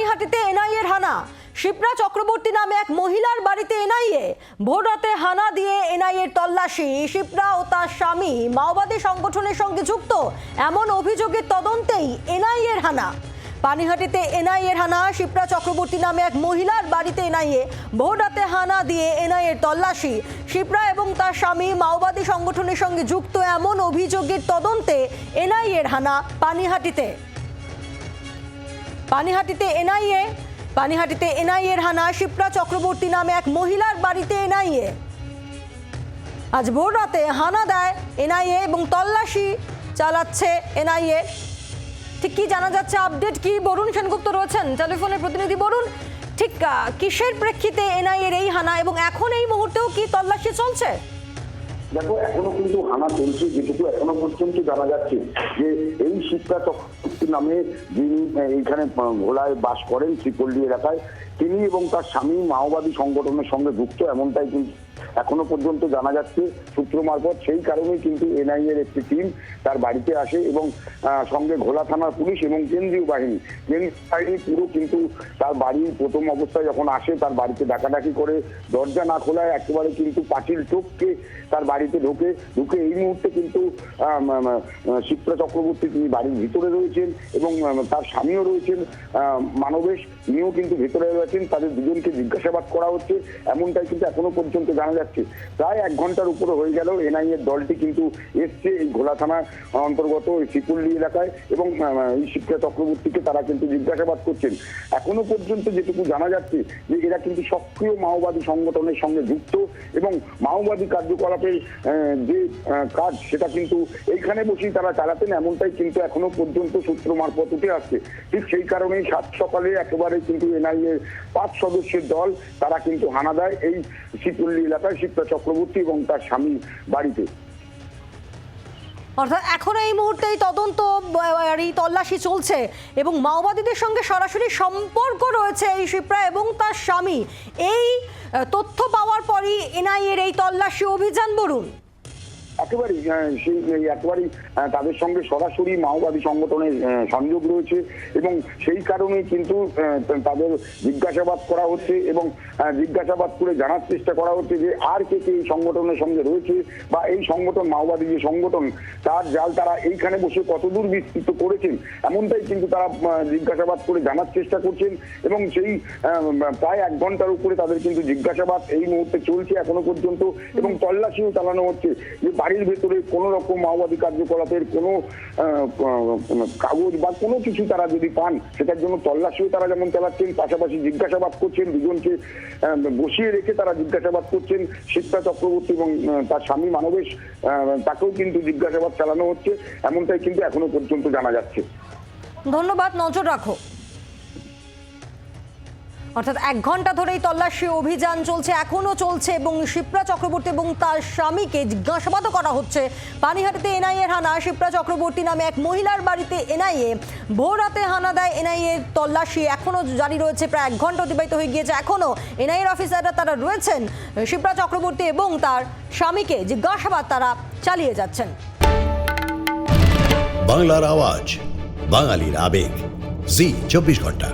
পানিহাটিতে এনআইএর হানা। শিপ্রা চক্রবর্তী নামে এক মহিলার বাড়িতে এনআইএ। ভোর রাতে হানা দিয়ে এনআইএর তল্লাশি। শিপ্রা ও তার স্বামী মাওবাদী সংগঠনের সঙ্গে যুক্ত। এমন অভিযোগের তদন্তেই এনআইএর হানা। পানিহাটিতে এনআইএর হানা, শিপ্রা চক্রবর্তী নামে এক মহিলার বাড়িতে এনআইএ। ভোর রাতে হানা দিয়ে এনআইএর তল্লাশি। শিপ্রা এবং তার স্বামী মাওবাদী সংগঠনের সঙ্গে যুক্ত। এমন অভিযোগের তদন্তে এনআইএর হানা পানিহাটিতে। পানিহাটিতে এনআইএ পানিহাটিতে এনআইএ এর হানা শিপ্রা চক্রবর্তী নামে এক মহিলার বাড়িতে এনআইএ। আজ ভোর রাতে হানা দেয় এনআইএ এবং তল্লাশি চালাচ্ছে এনআইএ। ঠিক কি জানা যাচ্ছে? আপডেট কি? বরুণ সেনগুপ্ত রয়েছেন। টেলিফোনের প্রতিনিধি বরুণ, ঠিক কিসের প্রেক্ষিতে এনআইএর এই হানা এবং এখন এই মুহূর্তেও কি তল্লাশি চলছে? দেখো, এখনও কিন্তু হানা চলছে, যেটুকু এখনও পর্যন্ত জানা যাচ্ছে যে এই শিক্ষা চক্রবর্তী নামে যিনি এখানে ভোলায় বাস করেন শ্রীপল্লী এলাকায়, তিনি এবং তার স্বামী মাওবাদী সংগঠনের সঙ্গে যুক্ত, এমনটাই কিন্তু এখনও পর্যন্ত জানা যাচ্ছে সূত্র মারফত সেই কারণেই কিন্তু এনআইএর একটি টিম তার বাড়িতে আসে এবং সঙ্গে ঘোলা থানার পুলিশ এবং কেন্দ্রীয় বাহিনী। কেন্দ্রীয় বাহিনী পুরো কিন্তু তার বাড়ি প্রথম অবস্থায় যখন আসে, তার বাড়িতে ডাকাডাকি করে, দরজা না খোলায় একেবারে কিন্তু পাঁচিল টোপকে তার বাড়িতে ঢোকে। ঢুকে এই মুহূর্তে কিন্তু শিপ্রা চক্রবর্তী তিনি বাড়ির ভিতরে রয়েছেন এবং তার স্বামীও রয়েছেন মানবেশ। তিনিও কিন্তু ভিতরে রয়েছেন। তাদের দুজনকে জিজ্ঞাসাবাদ করা হচ্ছে। এমনটাই কিন্তু এখনও পর্যন্ত জানা যাচ্ছে। প্রায় এক ঘণ্টার উপরে হয়ে গেল এনআইএ দলটি কিন্তু এসছে এই ঘোলা থানা অন্তর্গত শিকুল্লি এলাকায় এবং এই শিক্ষা চক্রবর্তীকে তারা কিন্তু জিজ্ঞাসাবাদ করছেন। এখনও পর্যন্ত যেটুকু জানা যাচ্ছে যে এরা কিন্তু সক্রিয় মাওবাদী সংগঠনের সঙ্গে যুক্ত এবং মাওবাদী কার্যকলাপের যে কাজ সেটা কিন্তু এইখানে বসেই তারা চালাতেন, এমনটাই কিন্তু এখনও পর্যন্ত সূত্র মারফত উঠে আসছে। ঠিক সেই কারণেই সাত সকালে একেবারে কিন্তু এনআইএ পাঁচ সদস্যের দল তারা কিন্তু হানা দেয় এই শীতল্লী এলাকায়। শিপ্রা চক্রবর্তী এবং তার স্বামী বাড়িতে। অর্থাৎ এখন এই মুহূর্তে এই তদন্ত, এই তল্লাশি চলছে এবং মাওবাদীদের সঙ্গে সরাসরি সম্পর্ক রয়েছে এই শিপ্রা এবং তার স্বামী। এই তথ্য পাওয়ার পরই এনআইএর এই তল্লাশি অভিযান, বলুন। একেবারেই আহ, সেই একেবারেই তাদের সঙ্গে সরাসরি মাওবাদী সংগঠনের সংযোগ রয়েছে এবং সেই কারণেই কিন্তু তাদের জিজ্ঞাসাবাদ করা হচ্ছে এবং জিজ্ঞাসাবাদ করে জানার চেষ্টা করা হচ্ছে যে আর কে কে এই সংগঠনের সঙ্গে রয়েছে বা এই সংগঠন মাওবাদী যে সংগঠন তার জাল তারা এইখানে বসে কতদূর বিস্তৃত করেছেন এমনটাই কিন্তু তারা জিজ্ঞাসাবাদ করে জানার চেষ্টা করছেন এবং সেই প্রায় এক ঘণ্টার উপরে তাদের কিন্তু জিজ্ঞাসাবাদ এই মুহূর্তে চলছে এখনও পর্যন্ত এবং তল্লাশিও চালানো হচ্ছে যে বাড়ির ভেতরে কোনো রকম মাওবাদী কার্যকলাপের কোনো কাগজ বা কোনো কিছু তারা যদি পান, সেটার জন্য তল্লাশিও তারা যেমন চালাচ্ছেন, পাশাপাশি জিজ্ঞাসাবাদ করছেন, দুজনকে বসিয়ে রেখে তারা জিজ্ঞাসাবাদ করছেন শিক্ষা চক্রবর্তী এবং তার স্বামী মানবেশ তাকেও কিন্তু জিজ্ঞাসাবাদ চালানো হচ্ছে, এমনটাই কিন্তু এখনও পর্যন্ত জানা যাচ্ছে। ধন্যবাদ, নজর রাখো। অর্থাৎ এক ঘণ্টা ধরে এই তল্লাশি অভিযান চলছে এখনও চলছে এবং শিপ্রা চক্রবর্তী এবং তার স্বামীকে জিজ্ঞাসাবাদও করা হচ্ছে। পানিহাটিতে এনআইএ হানা, শিপ্রা চক্রবর্তী নামে এক মহিলার বাড়িতে এনআইএ। ভোর রাতে হানা দেয় এনআইএ তল্লাশি এখনও জারি রয়েছে প্রায় এক ঘণ্টা অতিবাহিত হয়ে গিয়েছে। এখনও এনআইএর অফিসাররা তারা রয়েছেন, শিপ্রা চক্রবর্তী এবং তার স্বামীকে জিজ্ঞাসাবাদ তারা চালিয়ে যাচ্ছেন। বাংলার আওয়াজ, বাঙালির আবেগ। জি, চব্বিশ ঘণ্টা।